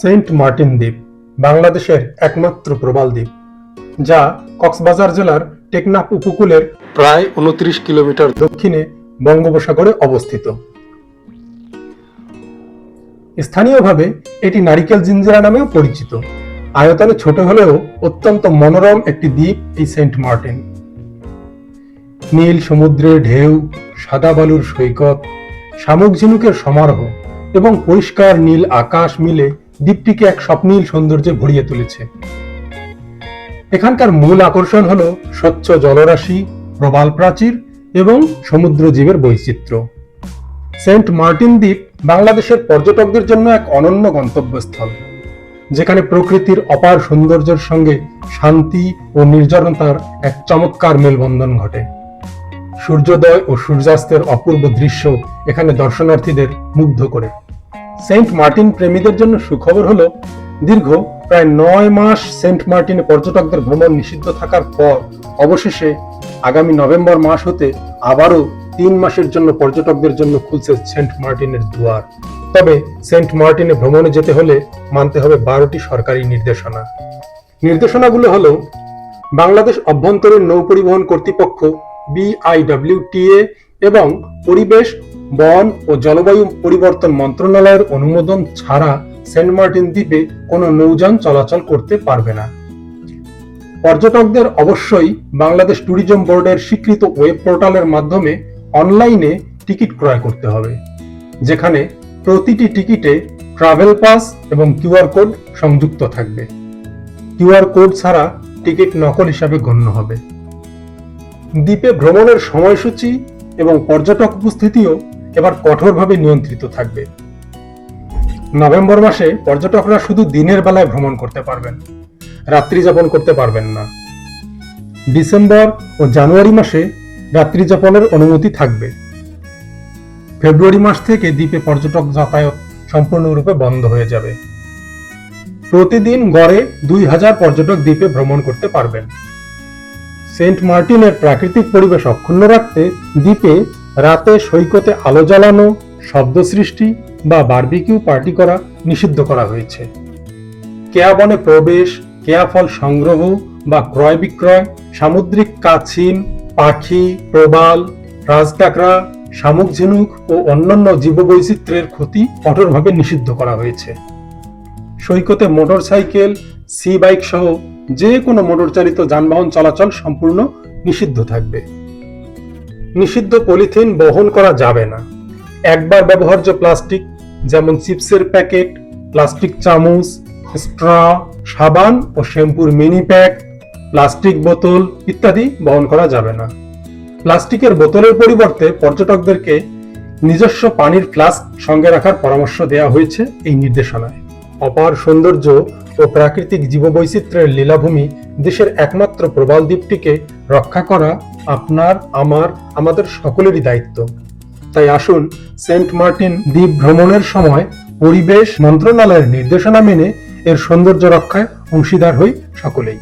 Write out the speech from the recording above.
Saint Martin দ্বীপ, বাংলাদেশের একমাত্র প্রবাল দ্বীপ, যা কক্সবাজার জেলার টেকনাফ উপকূলের প্রায় উনত্রিশ কিলোমিটার দক্ষিণে বঙ্গোপসাগরে অবস্থিত। স্থানীয়ভাবে এটি নারিকেল জিঞ্জিরা নামেও পরিচিত। আয়তনে ছোট হলেও অত্যন্ত মনোরম একটি দ্বীপ এই সেন্ট মার্টিন। নীল সমুদ্রের ঢেউ, সাদা বালুর সৈকত, শামুক ঝিনুকের সমারোহ এবং পরিষ্কার নীল আকাশ মিলে দ্বীপটিকে এক স্বপ্নীল সৌন্দর্যে ভরিয়ে তুলেছে। এখানকার মূল আকর্ষণ হলো স্বচ্ছ জলরাশি, প্রবাল প্রাচীর এবং সমুদ্র জীবের বৈচিত্র্য। সেন্ট মার্টিন দ্বীপ বাংলাদেশের পর্যটকদের জন্য এক অনন্য গন্তব্যস্থল, যেখানে প্রকৃতির অপার সৌন্দর্যের সঙ্গে শান্তি ও নির্জনতার এক চমৎকার মেলবন্ধন ঘটে। সূর্যোদয় ও সূর্যাস্তের অপূর্ব দৃশ্য এখানে দর্শনার্থীদের মুগ্ধ করে। সেন্ট মার্টিন প্রেমীদের জন্য সুখবর হলো, দীর্ঘ প্রায় নয় মাস সেন্ট মার্টিনে পর্যটকদের ভ্রমণ নিষিদ্ধ থাকার পর অবশেষে আগামী নভেম্বর মাস হতে আবারও তিন মাসের জন্য পর্যটকদের জন্য খুলছে সেন্ট মার্টিনের দুয়ার। তবে সেন্ট মার্টিনে ভ্রমণে যেতে হলে মানতে হবে বারোটি সরকারি নির্দেশনা। নির্দেশনাগুলো হলো, বাংলাদেশ অভ্যন্তরীণ নৌ পরিবহন কর্তৃপক্ষ, বিআইডব্লিউটিএ এবং পরিবেশ বন ও জলবায়ু পরিবর্তন মন্ত্রণালয়ের অনুমোদন ছাড়া সেন্ট মার্টিন দ্বীপে কোনো নৌযান চলাচল করতে পারবে না। পর্যটকদের অবশ্যই বাংলাদেশ ট্যুরিজম বোর্ডের স্বীকৃত ওয়েব পোর্টালের মাধ্যমে অনলাইনে টিকিট ক্রয় করতে হবে, যেখানে প্রতিটি টিকিটে ট্রাভেল পাস এবং কিউআর কোড সংযুক্ত থাকবে। কিউআর কোড ছাড়া টিকিট নকল হিসাবে গণ্য হবে। দ্বীপে ভ্রমণের সময়সূচি এবং পর্যটক উপস্থিতিও এবার কঠোরভাবে নিয়ন্ত্রিত থাকবে। নভেম্বর মাসে পর্যটকরা শুধু দিনের বেলায় ভ্রমণ করতে পারবেন, রাত্রি যাপন করতে পারবেন না। ডিসেম্বর ও জানুয়ারি মাসে রাত্রি যাপনের অনুমতি থাকবে। ফেব্রুয়ারি মাস থেকে দ্বীপে পর্যটক যাতায়াত সম্পূর্ণরূপে বন্ধ হয়ে যাবে। প্রতিদিন গড়ে দুই হাজার পর্যটক দ্বীপে ভ্রমণ করতে পারবেন। সেন্ট মার্টিনের প্রাকৃতিক পরিবেশ অক্ষুণ্ণ রাখতে দ্বীপে রাতে সৈকতে আলো জ্বালানো, শব্দ সৃষ্টি বা বারবিকিউ পার্টি করা নিষিদ্ধ করা হয়েছে। কেয়া বনে প্রবেশ, কেয়া ফল সংগ্রহ বা ক্রয় বিক্রয়, সামুদ্রিক কাছিম, পাখি, প্রবাল, রাজকাকড়া, শামুক ঝিনুক ও অন্যান্য জীববৈচিত্র্যের ক্ষতি কঠোরভাবে নিষিদ্ধ করা হয়েছে। সৈকতে মোটরসাইকেল, সি বাইক সহ যে কোনো মোটরচালিত যানবাহন চলাচল সম্পূর্ণ নিষিদ্ধ থাকবে। নিষিদ্ধ পলিথিন বহন করা যাবে না। একবার ব্যবহার্য প্লাস্টিক, যেমন চিপসের প্যাকেট, প্লাস্টিক চামচ, স্ট্র, সাবান ও শ্যাম্পুর মিনি প্যাক, প্লাস্টিক বোতল ইত্যাদি বহন করা যাবে না। প্লাস্টিকের বোতলের পরিবর্তে পর্যটকদেরকে নিজস্ব পানির ফ্লাস্ক সঙ্গে রাখার পরামর্শ দেওয়া হয়েছে এই নির্দেশনায়। অপার সৌন্দর্য ও প্রাকৃতিক জীববৈচিত্র্যের লীলাভূমি দেশের একমাত্র প্রবাল দ্বীপটিকে রক্ষা করা আপনার, আমার, আমাদের সকলেরই দায়িত্ব। তাই আসুন সেন্ট মার্টিন দ্বীপ ভ্রমণের সময় পরিবেশ মন্ত্রণালয়ের নির্দেশনা মেনে এর সৌন্দর্য রক্ষায় অংশীদার হই সকলেই।